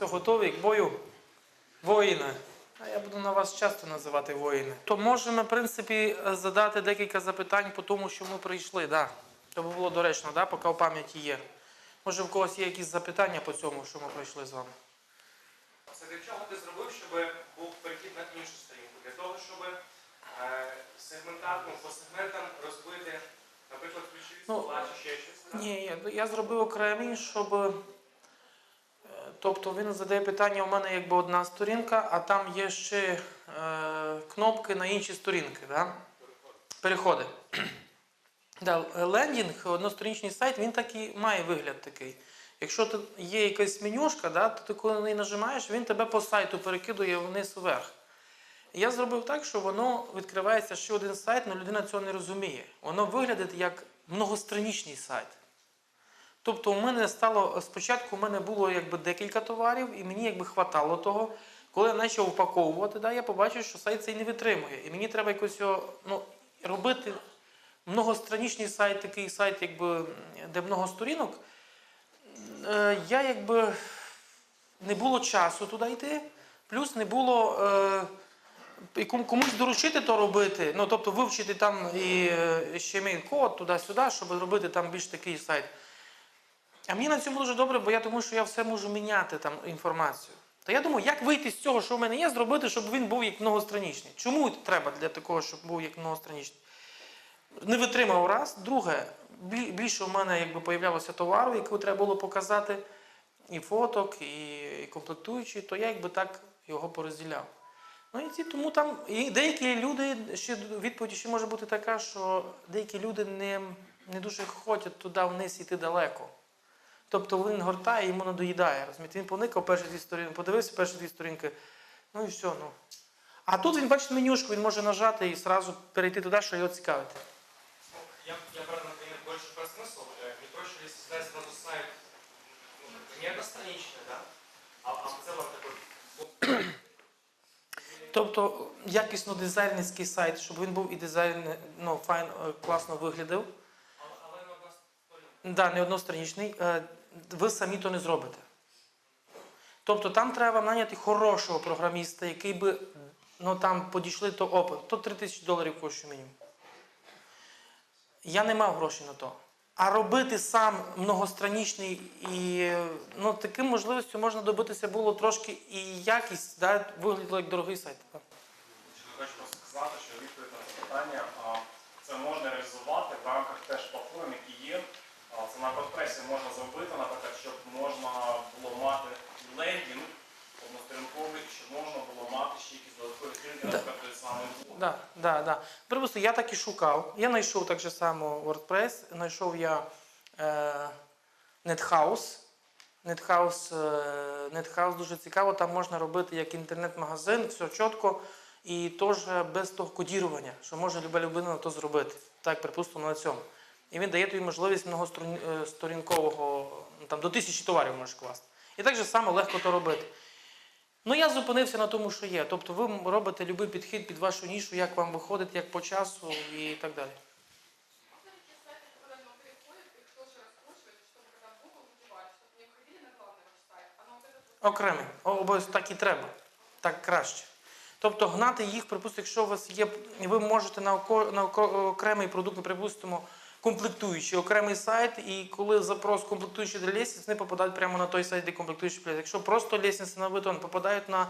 Все, готові к бою? Воїни. А я буду на вас часто називати воїни. То можемо, в принципі, задати декілька запитань по тому, що ми прийшли. Да. То було доречно, да? поки в пам'яті є. Може, в когось є якісь запитання по цьому, що ми пройшли з вами? Це для чого ти зробив, щоб був перехід на іншу сторінку? Для того, щоб е, сегментарно по сегментам розбити, наприклад, ключові Ну, слова чи ще щось. Ні, я, я зробив окремі, щоб. Тобто він задає питання, у мене якби одна сторінка, а там є ще е, кнопки на інші сторінки. Да? Переходи. Да, лендінг, односторінчний сайт, він так і має вигляд такий. Якщо є якась менюшка, да, то ти коли на неї нажимаєш, він тебе по сайту перекидує вниз вверх. Я зробив так, що воно відкривається ще один сайт, але людина цього не розуміє. Воно виглядає як многостранічний сайт. Тобто у мене стало спочатку у мене було якби декілька товарів, і мені якби хватало того. Коли я почав упаковувати, да, я побачив, що сайт цей не витримує. І мені треба якось його ну, робити многостранічний сайт, такий сайт, якби, де много сторінок. Е, я якби не було часу туди йти, плюс не було е, комусь доручити то робити, ну тобто вивчити там і е, HTML код туди-сюди, щоб робити там більш такий сайт. А мені на цьому дуже добре, бо я тому, що я все можу міняти там інформацію. Та я думаю, як вийти з цього, що в мене є, зробити, щоб він був як многостранічний. Чому треба для такого, щоб був як многостранічний? Не витримав раз. Друге, більше в мене якби появлялося товару, який треба було показати, і фоток, і, комплектуючі, то я якби так його порозділяв. Ну і ці, тому там і деякі люди, ще відповідь ще може бути така, що деякі люди не, не дуже хочуть туди вниз йти далеко. Тобто він гортає, йому надоїдає. Розумієте? Він поникав перші дві сторінки, подивився перші дві сторінки, ну і все. Ну. А тут він бачить менюшку, він може нажати і одразу перейти туди, що його цікавить. Ну, Я, я брал, например, больше про смысл. Э, Не проще ли создать сразу сайт ну, не одностраничный, да? А, а в целом такой Тобто якісно дизайнерський сайт, щоб він був і дизайн, ну, файн, е, класно виглядав. Але, але на одна сторінка. Да, не одностранічний, е, ви самі то не зробите. Тобто там треба наняти хорошого програміста, який би ну, там підійшли то опит. То 3 тисячі доларів коштує мінімум. Я не мав грошей на то. А робити сам многостранічний і ну, таким можливістю можна добитися було трошки і якість, да, виглядало як дорогий сайт. Чи просто сказати, що відповідь на це питання це можна реалізувати в рамках теж платформ, які є. А, Це на WordPress можна зробити, наприклад, щоб можна було мати лендінг односторінковий, щоб можна було мати ще якісь додаткові сторінки, наприклад, той самий блог. Да, да, да. Припустимо, я так і шукав. Я знайшов так же само WordPress, знайшов я е, NetHouse. NetHouse, е, NetHouse дуже цікаво, там можна робити як інтернет-магазин, все чітко. І теж без того кодірування, що може люба людина то зробити. Так, припустимо, на цьому І він дає тобі можливість многосторінкового, ну, там до тисячі товарів можеш класти. І так же само легко то робити. Ну, я зупинився на тому, що є. Тобто ви робите будь-який підхід під вашу нішу, як вам виходить, як по часу і так далі. Можно ли те сайты, которые нам переходят, их тоже раскручивать, чтобы когда в Google выбивали, чтобы не входили на главный ваш сайт, а на вот этот вот Окремий. О, Обов'язково так і треба. Так краще. Тобто гнати їх, припустимо, якщо у вас є, ви можете на, око- на око- окремий продукт, ну, припустимо, комплектуючий, окремий сайт, і коли запрос комплектуючий для лестниць, вони попадають прямо на той сайт, де комплектуючий плюс. Якщо просто лестниці на бетон попадають на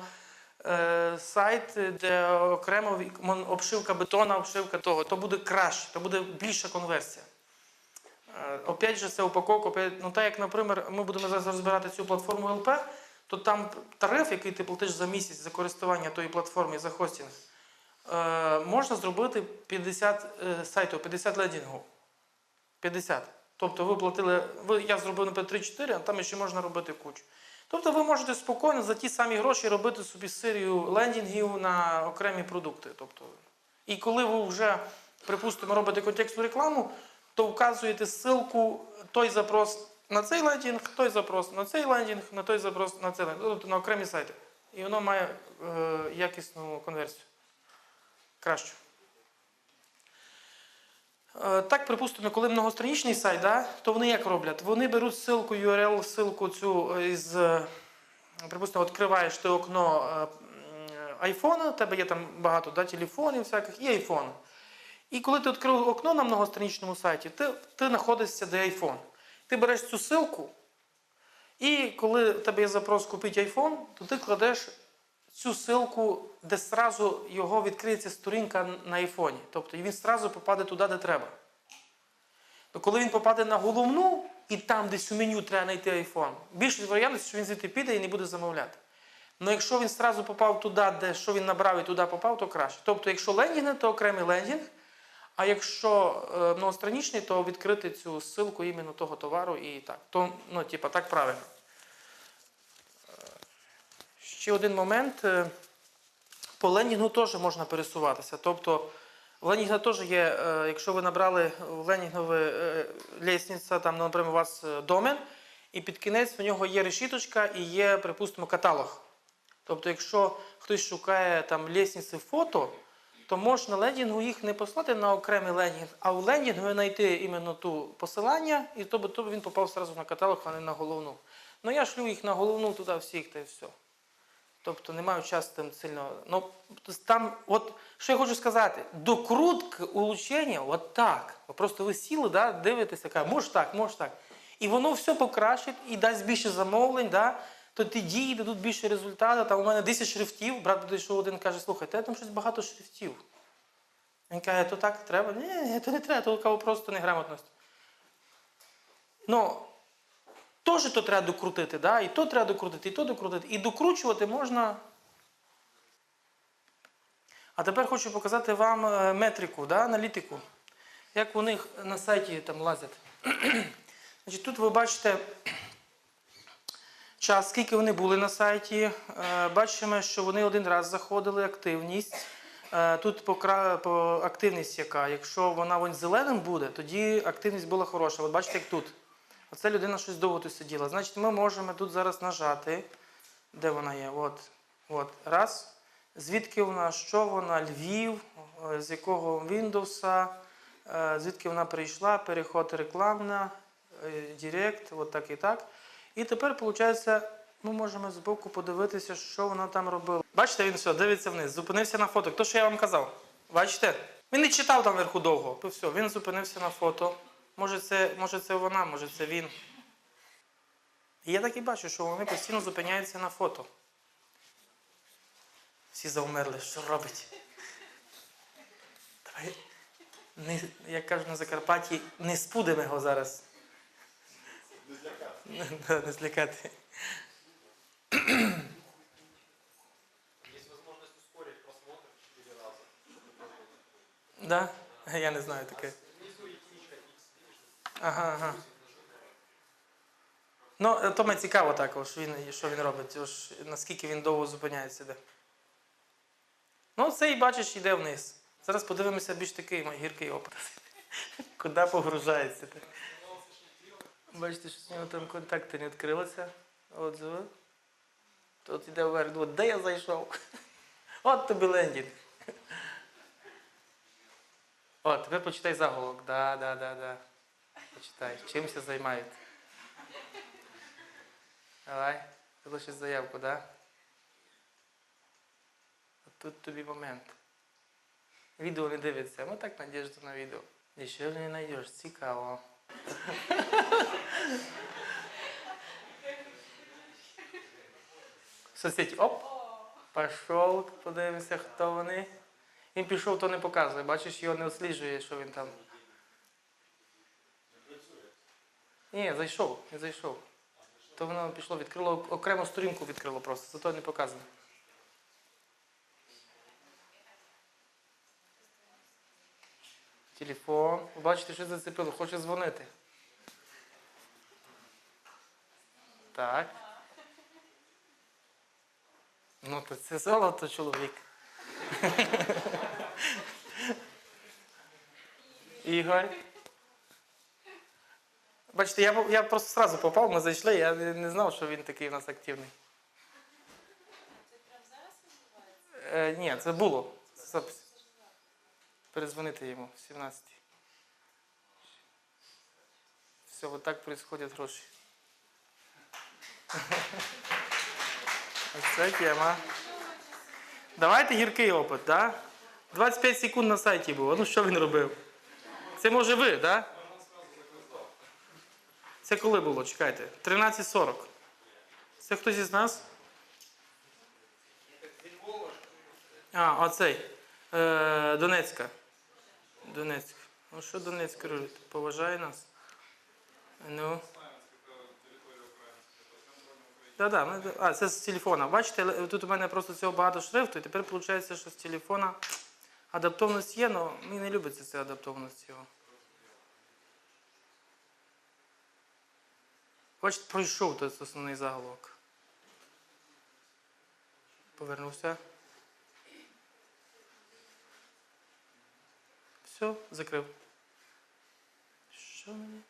е, сайт, де окремо обшивка бетона, обшивка того, то буде краще, то буде більша конверсія. Е, Опять же, це упаковка. Опять, ну так як, наприклад, ми будемо зараз розбирати цю платформу ЛП, то там тариф, який ти платиш за місяць за користування тої платформи за хостинг, е, можна зробити 50 е, сайтів, 50 лендінгів. 50. Тобто ви платили, ви, я зробив, наприклад, 3-4, а там ще можна робити кучу. Тобто ви можете спокійно за ті самі гроші робити собі серію лендінгів на окремі продукти. Тобто, і коли ви вже, припустимо, робите контекстну рекламу, то вказуєте ссылку, той запрос на цей лендінг, той запрос на цей лендінг, на той запрос на цей лендінг, тобто на окремі сайти. І воно має е, якісну конверсію. Кращу. Е, Так, припустимо, коли многостранічний сайт, да, то вони як роблять? Вони беруть ссылку, URL, ссылку цю із е, припустимо, відкриваєш ти окно е, м, айфона, у тебе є там багато да, телефонів всяких і айфон. І коли ти відкрив окно на многостраничному сайті, ти, ти знаходишся, де айфон. Ти береш цю ссылку, і коли в тебе є запрос купити айфон, то ти кладеш цю ссылку, де зразу його відкриється сторінка на айфоні. Тобто він зразу попаде туди, де треба. То коли він попаде на головну, і там десь у меню треба знайти айфон, більше варіантів, що він звідти піде і не буде замовляти. Ну якщо він зразу попав туди, де що він набрав і туди попав, то краще. Тобто, якщо лендінг, то окремий лендінг, а якщо е, многостраничний, то відкрити цю ссылку іменно того товару і так. То, ну, типа, так правильно. Ще один момент. е, По лендінгу теж можна пересуватися. Тобто в лендінга теж є, е, якщо ви набрали в лендінгове е, лестниця, там, наприклад, у вас домен, і під кінець в нього є решіточка і є, припустимо, каталог. Тобто, якщо хтось шукає там лестниці фото, то можна лендінгу їх не послати на окремий лендінг, а в лендінгу знайти іменно ту посилання, і то, то він попав одразу на каталог, а не на головну. Ну я шлю їх на головну туди всіх та й все. Тобто не маю часу там сильно. Ну, там, от що я хочу сказати, докрутки, улучшення, от так. Просто ви сіли, да, дивитеся, кажете, може так, може так. І воно все покращить і дасть більше замовлень, да, то ті дії дадуть більше результату. Там у мене 10 шрифтів, брат підійшов один каже, слухай, тебе там щось багато шрифтів. Він каже, то так треба? Ні, то не треба, то просто неграмотність. Ну, Теж то треба докрутити, да? і то треба докрутити, і то докрутити. І докручувати можна. А тепер хочу показати вам е, метрику, да? аналітику. Як у них на сайті там лазять. Значить, тут ви бачите час, скільки вони були на сайті. Е, Бачимо, що вони один раз заходили, активність. Е, Тут по, по активність яка. Якщо вона вон зеленим буде, тоді активність була хороша. От бачите, як тут. Оце людина щось довго тут сиділа. Значить, ми можемо тут зараз нажати. Де вона є? От. От. Раз. Звідки вона, що вона, Львів, е, з якого Windows, е, звідки вона прийшла, переход рекламна, е, Директ, от так і так. І тепер, виходить, ми можемо збоку подивитися, що вона там робила. Бачите, він все, дивиться вниз, зупинився на фото. То, що я вам казав. Бачите? Він не читав там вверху довго. Все, він зупинився на фото. Може це, може це вона, може це він. І я так і бачу, що вони постійно зупиняються на фото. Всі завмерли, що робить. Давай, не, як кажуть на Закарпатті, не спудимо його зараз. Не злякати. Не злякати. Есть возможность ускорить просмотр в 4 раза. Да? Я не знаю таке. Ага, ага. Ну, е, то мені цікаво також, він, що він робить, ось, наскільки він довго зупиняється де. Ну, цей, бачиш, йде вниз. Зараз подивимося більш такий гіркий опит. Куди погружається. Бачите, що з нього там контакти не відкрилися. Отзиви. Тут йде вверх. От де я зайшов? От тобі лендінг. О, тепер почитай заголовок. Да, да, да, да. Почитай. Чимся займають. Давай. Залишиш заявку, да? От тут тобі момент. Відео не дивиться. Ми так надіжду на відео. Дешевле не знайдеш. Цікаво. Соцсеті. Оп. Пішов, подивимося, хто вони. Він пішов, то не показує. Бачиш, його не відсліджує, що він там. Ні, зайшов, не зайшов. То воно пішло, відкрило окрему сторінку відкрило просто, зато не показано. Телефон. Ви Бачите, що зацепило, хоче дзвонити. Так. Ну, то це золото, чоловік. Ігор. Бачите, я, я просто сразу попав, ми зайшли, я не, знав, що він такий у нас активний. Е, ні, це було. Перезвонити йому в 17. Все, вот так происходят гроші. Це тема. Давайте гіркий опит, так? Да? 25 секунд на сайті було. Ну що він робив? Це може ви, так? Да? Це коли було? Чекайте. 13.40. Це хтось із нас? А, оцей. Е, Донецька. Донецьк. Ну що Донецьк робить? Поважає нас? Ну. Так. ми- А, це з телефона. Бачите, тут у мене просто цього багато шрифту, і тепер виходить, що з телефона адаптовність є, але мені не любиться ця адаптовність його. Бачите, пройшов той основний заголовок. Повернувся. Все, закрив. Що мені?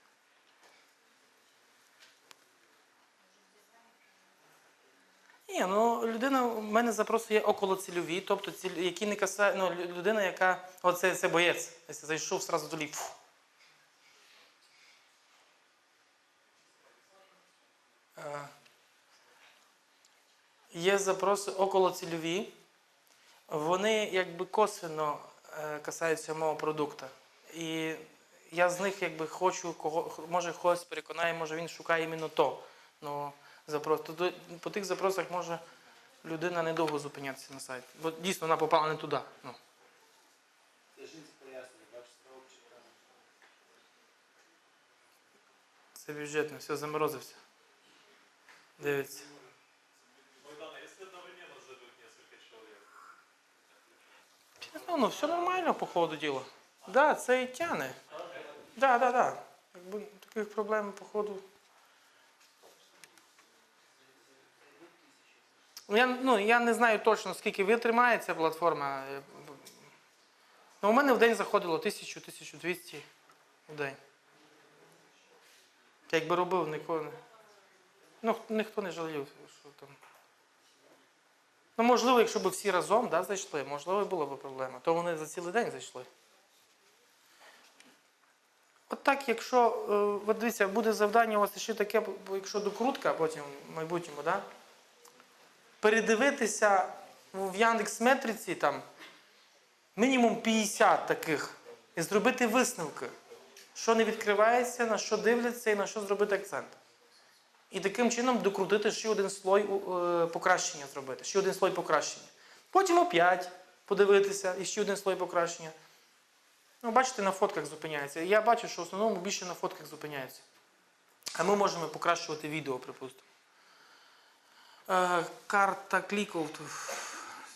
Ні, ну людина у мене запроси є околоцільові, тобто ці, які не касає, ну, людина, яка. Оце це боєць. Зайшов, сразу до ліп. Є запроси околоцільові. Вони якби косвенно е, касаються мого продукту. І я з них якби хочу, кого, може когось переконає, може він шукає іменно то. Ну, запрос. Тобто по тих запросах може людина недовго зупинятися на сайті. Бо дійсно вона попала не туди. Ну. Це бюджетно, все заморозився. Дивіться. Богдана, одновременно Ну, ну, все нормально по ходу діла. Так, да, це і тяне. Так, так, так. Якби таких проблем по ходу. Ну, я, ну, я не знаю точно, скільки витримає ця платформа. Ну, у мене в день заходило 1000-1200 в день. Якби робив, нікого не. Ну, ніхто не жалів, що там. Ну, можливо, якщо б всі разом да, зайшли, можливо, була б проблема. То вони за цілий день зайшли. От так, якщо, е, от дивіться, буде завдання у вас ще таке, якщо докрутка потім в майбутньому, да? передивитися в Яндекс Метриці там мінімум 50 таких і зробити висновки, що не відкривається, на що дивляться і на що зробити акцент. І таким чином докрутити ще один слой е, покращення зробити, ще один слой покращення. Потім опять подивитися і ще один слой покращення. Ну, бачите, на фотках зупиняється. Я бачу, що в основному більше на фотках зупиняється. А ми можемо покращувати відео, припустимо. Е, карта кліків.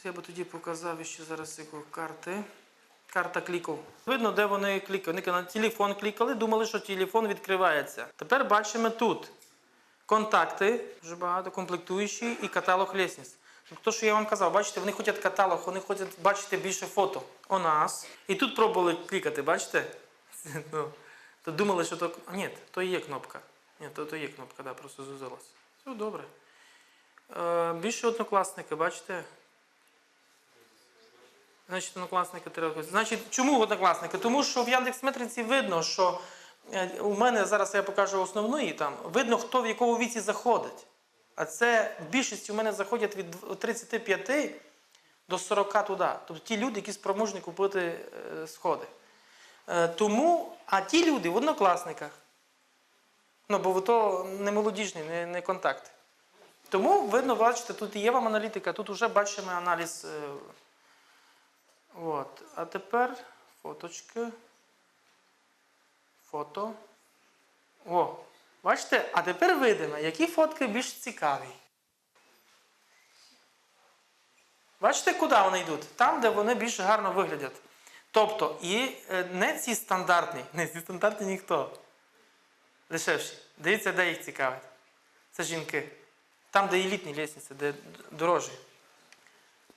Я би тоді показав ще зараз яку карти. Карта кліків. Видно, де вони клікали. Вони на телефон клікали, думали, що телефон відкривається. Тепер бачимо тут контакти, вже багато комплектуючі і каталог лісниць. Тобто, що я вам казав, бачите, вони хочуть каталог, вони хочуть бачити більше фото у нас. І тут пробували клікати, бачите? Ну, то думали, що то. Ні, то є кнопка. Ні, то, то є кнопка, да, просто зузилась. Все добре. Е, більше однокласники, бачите? Значить, однокласники треба. Значить, чому однокласники? Тому що в Яндекс.Метриці видно, що у мене зараз я покажу основної там, видно, хто в якому віці заходить. А це в більшості у мене заходять від 35 до 40 туди. Тобто ті люди, які спроможні купити е, сходи. Е, тому, а ті люди в однокласниках. Ну, бо то не молодіжні, не, не контакти. Тому видно, бачите, тут є вам аналітика, тут вже бачимо аналіз. е, От. А тепер фоточки. Фото. О, бачите? А тепер видимо, які фотки більш цікаві. Бачите, куди вони йдуть? Там, де вони більш гарно виглядять. Тобто, і е, не ці стандартні, не ці стандартні ніхто. Дешевші. Дивіться, де їх цікавить. Це жінки. Там, де елітні лісниці, де дорожі.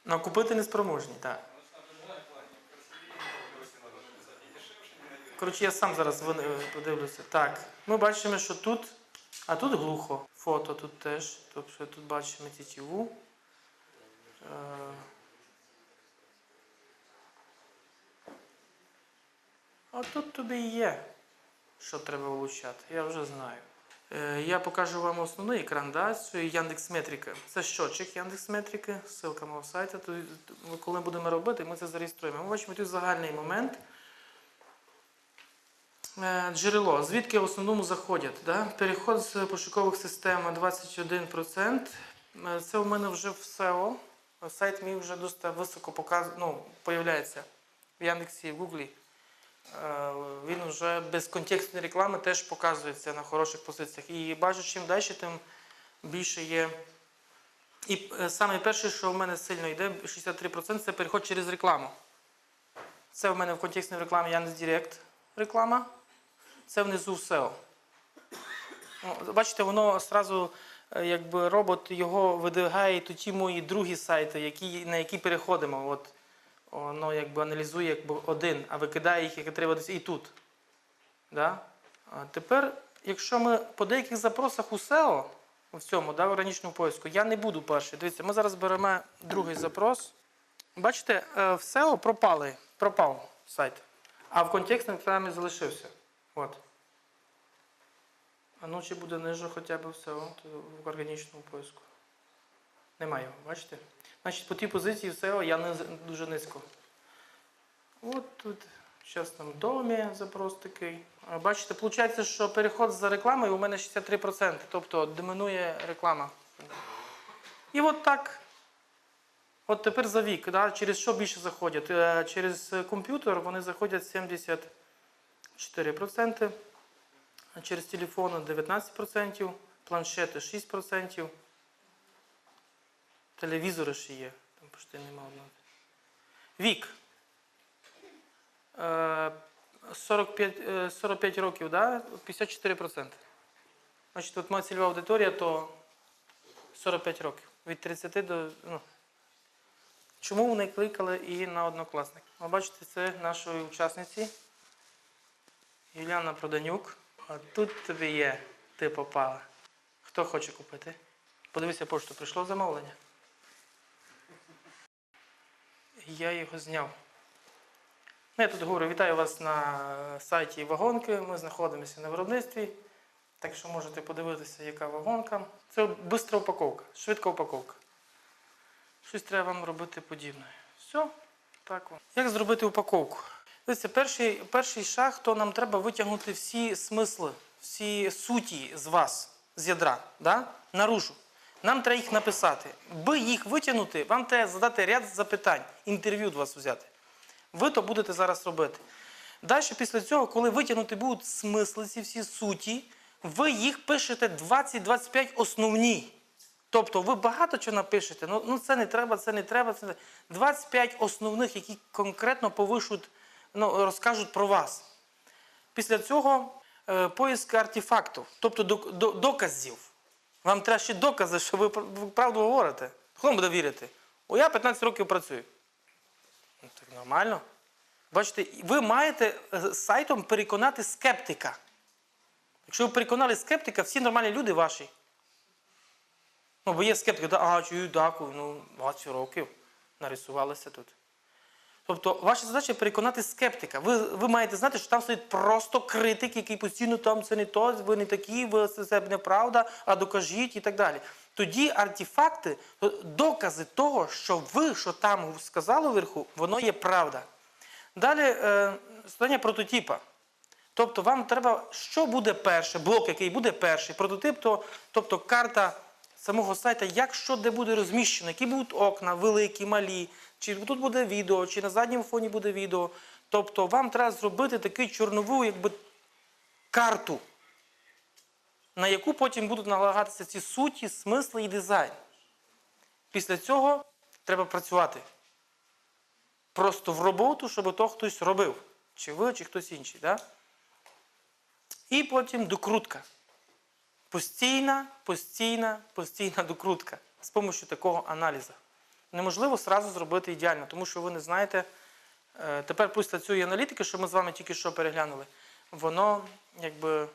Ну, купити неспроможні, так. Коротше, я сам зараз е, подивлюся. Так, ми бачимо, що тут, а тут глухо. Фото тут теж. Тобто тут бачимо тітіву. Е, А тут тобі і є, що треба влучати. Я вже знаю. Е, Я покажу вам основний екран, да, цієї Яндекс Метрики. Це щотчик Яндекс Метрики, ссылка мого сайту. Коли будемо робити, ми це зареєструємо. Ми бачимо тут загальний момент. Е, Джерело. Звідки в основному заходять? Да? Переход з пошукових систем 21%. Е, Це у мене вже в SEO. Сайт мій вже досить високо показ... ну, появляється в Яндексі, в Гуглі. Е, Він вже без контекстної реклами теж показується на хороших позиціях. І бачу, чим далі, тим більше є. І саме перше, що в мене сильно йде, 63% це переход через рекламу. Це в мене в контекстній рекламі Яндекс.Директ реклама. Це внизу SEO. Ну, Бачите, воно одразу, якби робот його видвигає і ті мої другі сайти, які, на які переходимо. От, воно якби аналізує якби один, а викидає їх, як треба десь і тут. Да? А тепер, якщо ми по деяких запросах у SEO, в цьому, да, органічному поиску, я не буду перший. Дивіться, ми зараз беремо другий запрос. Бачите, е, в SEO пропали, пропав сайт, а в контекстному рекламі залишився. От. А ну чи буде ниже хоча б все е, в органічному поиску. Немає його, бачите? Значить, по тій позиції все я не, дуже низько. От тут. Зараз там домі запрос такий. Бачите, виходить, що переход за рекламою у мене 63%, тобто домінує реклама. І от так. От тепер за вік. Да? Через що більше заходять? Е, через комп'ютер вони заходять 70%. 4%, через телефони 19%, планшети 6%, телевізори ще є, там почти нема одного. Вік. Е, 45 45 е, років, да? 54%. Значить, от моя цільова аудиторія, то 45 років. Від 30 до. Ну. Чому вони кликали і на однокласник? Ви ну, бачите, це нашої учасниці. Юліана Проданюк. А тут тобі є, ти попала. Хто хоче купити? Подивися пошту, прийшло замовлення. Я його зняв. Ну, Я тут говорю, вітаю вас на сайті вагонки. Ми знаходимося на виробництві. Так що можете подивитися, яка вагонка. Це швидка упаковка, швидка упаковка. Щось треба вам робити подібне. Все, так. Як зробити упаковку? Дивіться, перший, перший шаг, то нам треба витягнути всі смисли, всі суті з вас, з ядра, да? наружу. Нам треба їх написати. Би їх витягнути, вам треба задати ряд запитань, інтерв'ю до вас взяти. Ви то будете зараз робити. Далі, після цього, коли витягнути будуть смисли, ці всі суті, ви їх пишете 20-25 основні. Тобто ви багато чого напишете, ну, ну це не треба, це не треба, це не 25 основних, які конкретно повишуть, ну, розкажуть про вас. Після цього е, поиск артефактів, тобто док- до- доказів. Вам треба ще докази, що ви, правду говорите. Хто буде вірити? О, я 15 років працюю. Ну, так нормально. Бачите, ви маєте е, сайтом переконати скептика. Якщо ви переконали скептика, всі нормальні люди ваші. Ну, бо є скептики, а чую, дякую, ну, 20 років нарисувалися тут. Тобто, ваша задача переконати скептика. Ви, ви маєте знати, що там стоїть просто критик, який постійно там це не то, ви не такі, ви це, неправда, а докажіть і так далі. Тоді артефакти, докази того, що ви, що там сказали вверху, воно є правда. Далі е, створення прототипа. Тобто вам треба, що буде перше, блок, який буде перший, прототип, то, тобто карта самого сайту, як що де буде розміщено, які будуть окна, великі, малі, чи тут буде відео, чи на задньому фоні буде відео. Тобто вам треба зробити таку чорнову якби, карту, на яку потім будуть налагатися ці суті, смисли і дизайн. Після цього треба працювати. Просто в роботу, щоб то хтось робив. Чи ви, чи хтось інший. Да? І потім докрутка. Постійна, постійна, постійна докрутка з допомогою такого аналізу неможливо сразу зробити ідеально, тому що ви не знаєте. Е, тепер плюс цієї аналітики, що ми з вами тільки що переглянули, воно якби.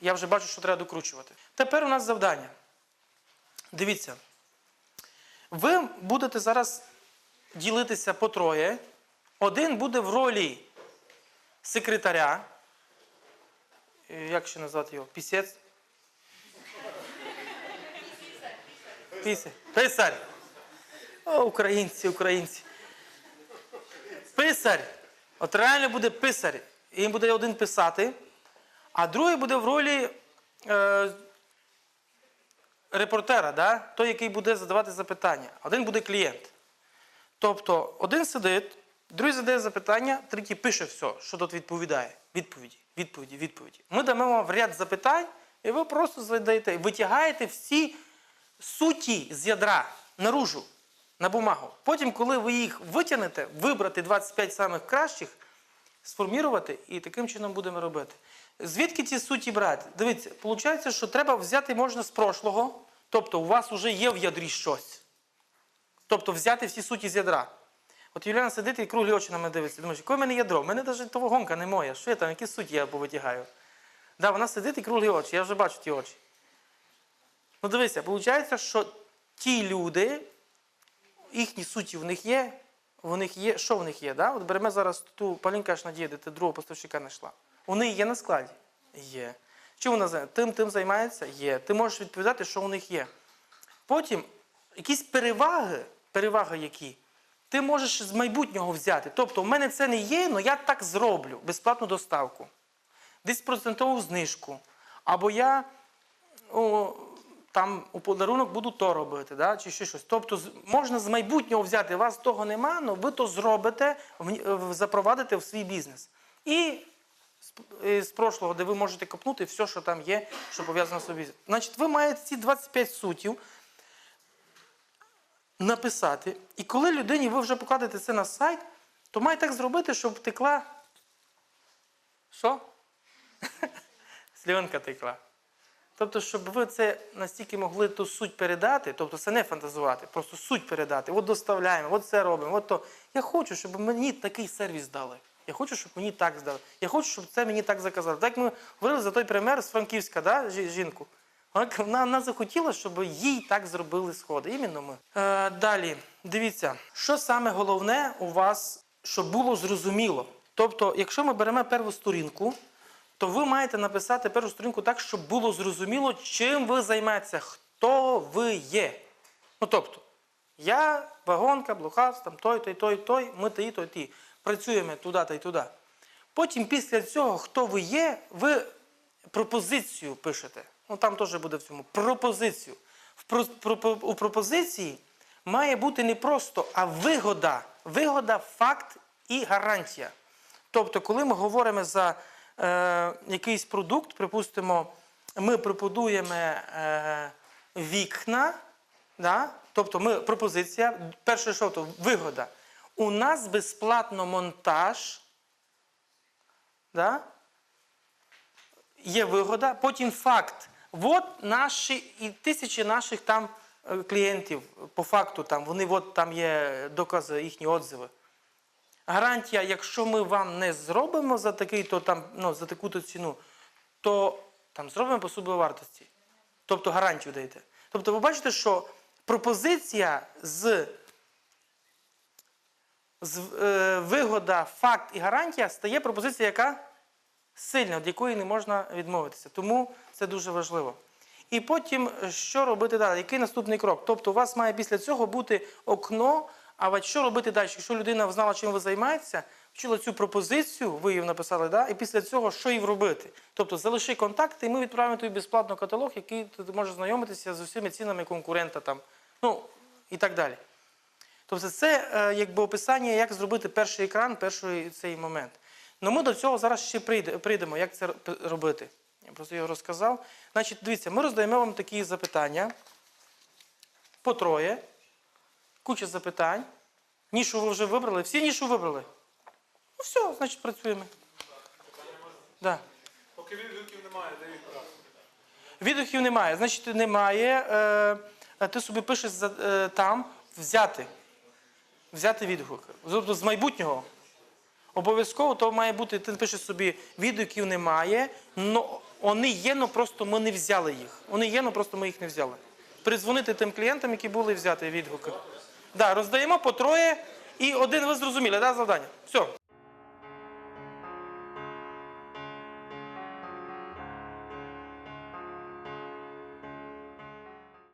Я вже бачу, що треба докручувати. Тепер у нас завдання. Дивіться. Ви будете зараз ділитися по троє. Один буде в ролі секретаря. Е, як ще назвати його? Пісець? Пісар. Пісар. О, українці, українці. Писар. От реально буде писар. І Він буде один писати, а другий буде в ролі е, репортера, да? той, який буде задавати запитання. Один буде клієнт. Тобто один сидить, другий задає запитання, третій пише все, що тут відповідає. Відповіді, відповіді, відповіді. Ми дамо вам ряд запитань, і ви просто задаєте, витягаєте всі суті з ядра наружу на бумагу. Потім, коли ви їх витягнете, вибрати 25 самих кращих, сформувати і таким чином будемо робити. Звідки ці суті брати? Дивіться, виходить, що треба взяти можна з прошлого, тобто у вас вже є в ядрі щось. Тобто взяти всі суті з ядра. От Юліана сидить і круглі очі на мене дивиться. Думаєш, яке в мене ядро? У мене навіть того гонка не моя. Що я там, які суті я повитягаю? Да, вона сидить і круглі очі, я вже бачу ті очі. Ну дивися, виходить, що ті люди, їхні суті в них є, в них є, що в них є? Да? От беремо зараз ту Полінка ж надія, де ти другого поставщика знайшла. Вони є на складі? Є. Чим вона? Тим, тим займається? Є. Ти можеш відповідати, що у них є. Потім якісь переваги, переваги які, ти можеш з майбутнього взяти. Тобто, в мене це не є, але я так зроблю безплатну доставку. Десь процентову знижку. Або я о, там у подарунок буду то робити, да? чи ще щось. Тобто можна з майбутнього взяти, у вас того нема, але ви то зробите, в- запровадите в свій бізнес. І з, е, прошлого, де ви можете копнути все, що там є, що пов'язано з собі. Значить, ви маєте ці 25 сутів написати. І коли людині ви вже покладете це на сайт, то має так зробити, щоб втекла. Що? Сльонка текла. Тобто, щоб ви це настільки могли ту суть передати, тобто це не фантазувати, просто суть передати. От доставляємо, от це робимо, от то. Я хочу, щоб мені такий сервіс дали. Я хочу, щоб мені так здали. Я хочу, щоб це мені так заказали. Так ми говорили за той пример з Франківська, да, жінку. Вона, вона, захотіла, щоб їй так зробили сходи. Іменно ми. Е, далі, дивіться, що саме головне у вас, щоб було зрозуміло. Тобто, якщо ми беремо перву сторінку, то ви маєте написати першу сторінку так, щоб було зрозуміло, чим ви займаєтеся, хто ви є. Ну тобто, я, вагонка, блохаус, там той, той, той, той, ми ті, той, ті. Працюємо туди та й туди. Потім після цього, хто ви є, ви пропозицію пишете. Ну там теж буде в цьому. Пропозицію. В про, про- у пропозиції має бути не просто, а вигода. Вигода, факт і гарантія. Тобто, коли ми говоримо за е, якийсь продукт, припустимо, ми пропонуємо е, вікна, да? тобто ми пропозиція, перше, що то вигода. У нас безплатно монтаж, да? є вигода, потім факт. От наші і тисячі наших там е, клієнтів по факту там, вони от там є докази, їхні отзиви. Гарантія, якщо ми вам не зробимо за такий, то там, ну, за таку-то ціну, то там зробимо по собівартості. Тобто гарантію даєте. Тобто ви бачите, що пропозиція з, з е, вигода, факт і гарантія стає пропозиція, яка сильна, від якої не можна відмовитися. Тому це дуже важливо. І потім, що робити далі? Який наступний крок? Тобто, у вас має після цього бути окно. А от що робити далі? Якщо людина знала, чим ви займаєтеся, вчила цю пропозицію, ви її написали, да? і після цього що їй робити? Тобто залиши контакти, і ми відправимо тобі безплатно каталог, який ти можеш знайомитися з усіма цінами конкурента, там, ну і так далі. Тобто це е, якби описання, як зробити перший екран, перший цей момент. Ну ми до цього зараз ще прийдемо, як це робити. Я просто його розказав. Значить, дивіться, ми роздаємо вам такі запитання по троє, куча запитань. Нішу ви вже вибрали. Всі нішу вибрали. Ну все, значить працюємо. Да. Поки відгуків немає, де їх брати? Відгуків немає. Значить, немає. Е, ти собі пишеш за- е, там взяти. Взяти відгук. Тобто з майбутнього. Обов'язково то має бути, ти пишеш собі, відгуків немає, но вони є, але просто ми не взяли їх. Вони є, але просто ми їх не взяли. Передзвонити тим клієнтам, які були взяти відгуки. Да, роздаємо по троє і один ви зрозуміли, да, завдання. Все.